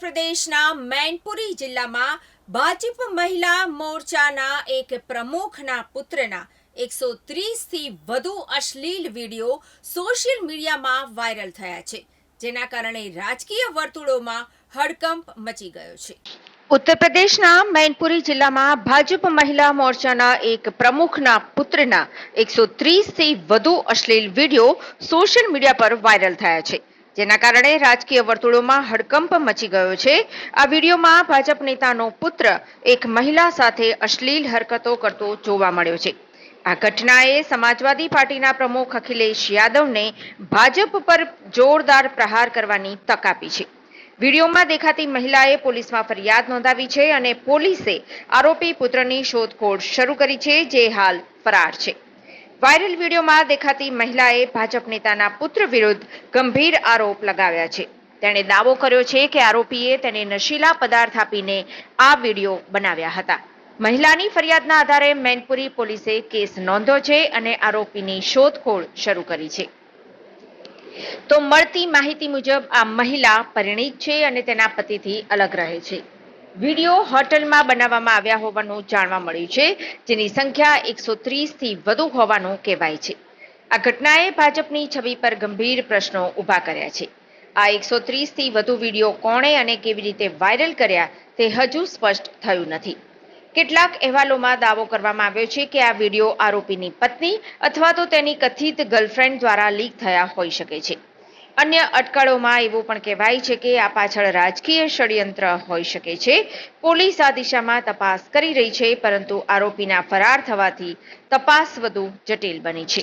પ્રદેશના મૈનપુરી જિલ્લામાં ભાજપ મહિલા મોરચાના એક પ્રમુખના પુત્રના એકસો ત્રીસથી વધુ અશ્લીલ વીડિયો સોશિયલ મીડિયામાં વાયરલ થયા છે, જેના કારણે રાજકીય વર્તુળોમાં હડકંપ મચી ગયો છે. ઉત્તર પ્રદેશના મૈનપુરી જિલ્લામાં ભાજપ મહિલા મોરચાના એક પ્રમુખના પુત્રના એકસો ત્રીસથી વધુ અશ્લીલ વીડિયો સોશિયલ મીડિયા પર વાયરલ થયા છે. જેના કારણે રાજકીય વર્તુળોમાં હડકંપ મચી ગયો છે. આ વિડીયોમાં ભાજપ નેતાનો પુત્ર, એક મહિલા સાથે અશ્લીલ હરકતો કરતો જોવા મળ્યો છે. આ ઘટનાએ સમાજવાદી પાર્ટીના પ્રમુખ અખિલેશ યાદવને ભાજપ પર જોરદાર પ્રહાર કરવાની તક આપી છે. વિડીયોમાં દેખાતી મહિલાએ પોલીસમાં ફરિયાદ નોંધાવી છે અને પોલીસે આરોપી પુત્રની શોધખોળ શરૂ કરી છે, જે હાલ ફરાર છે. વાયરલ વિડીયોમાં દેખાતી મહિલાએ ભાજપ નેતાના પુત્ર વિરુદ્ધ ગંભીર આરોપ લગાવ્યા છે. તેણે દાવો કર્યો છે કે આરોપીએ તેને નશીલા પદાર્થ આપીને આ વીડિયો બનાવ્યા હતા. મહિલાની ફરિયાદના આધારે મૈનપુરી પોલીસે કેસ નોંધ્યો છે અને આરોપીની શોધખોળ શરૂ કરી છે. તો મળતી માહિતી મુજબ આ મહિલા પરિણીત છે અને તેના પતિથી અલગ રહે છે. વીડિયો હોટલમાં બનાવવામાં આવ્યા હોવાનું જાણવા મળ્યું છે, જેની સંખ્યા એકસો ત્રીસથી વધુ હોવાનું કહેવાય છે. આ ઘટનાએ ભાજપની છબી પર ગંભીર પ્રશ્નો ઊભા કર્યા છે. આ એકસો ત્રીસથી વધુ વીડિયો કોણે અને કેવી રીતે વાયરલ કર્યા તે હજુ સ્પષ્ટ થયું નથી. કેટલાક અહેવાલોમાં દાવો કરવામાં આવ્યો છે કે આ વીડિયો આરોપીની પત્ની અથવા તો તેની કથિત ગર્લફ્રેન્ડ દ્વારા લીક થયા હોઈ શકે છે. અન્ય અટકળોમાં એવું પણ કહેવાય છે કે આ પાછળ રાજકીય ષડયંત્ર હોઈ શકે છે. પોલીસ આ દિશામાં તપાસ કરી રહી છે, પરંતુ આરોપીના ફરાર થવાથી તપાસ વધુ જટિલ બની છે.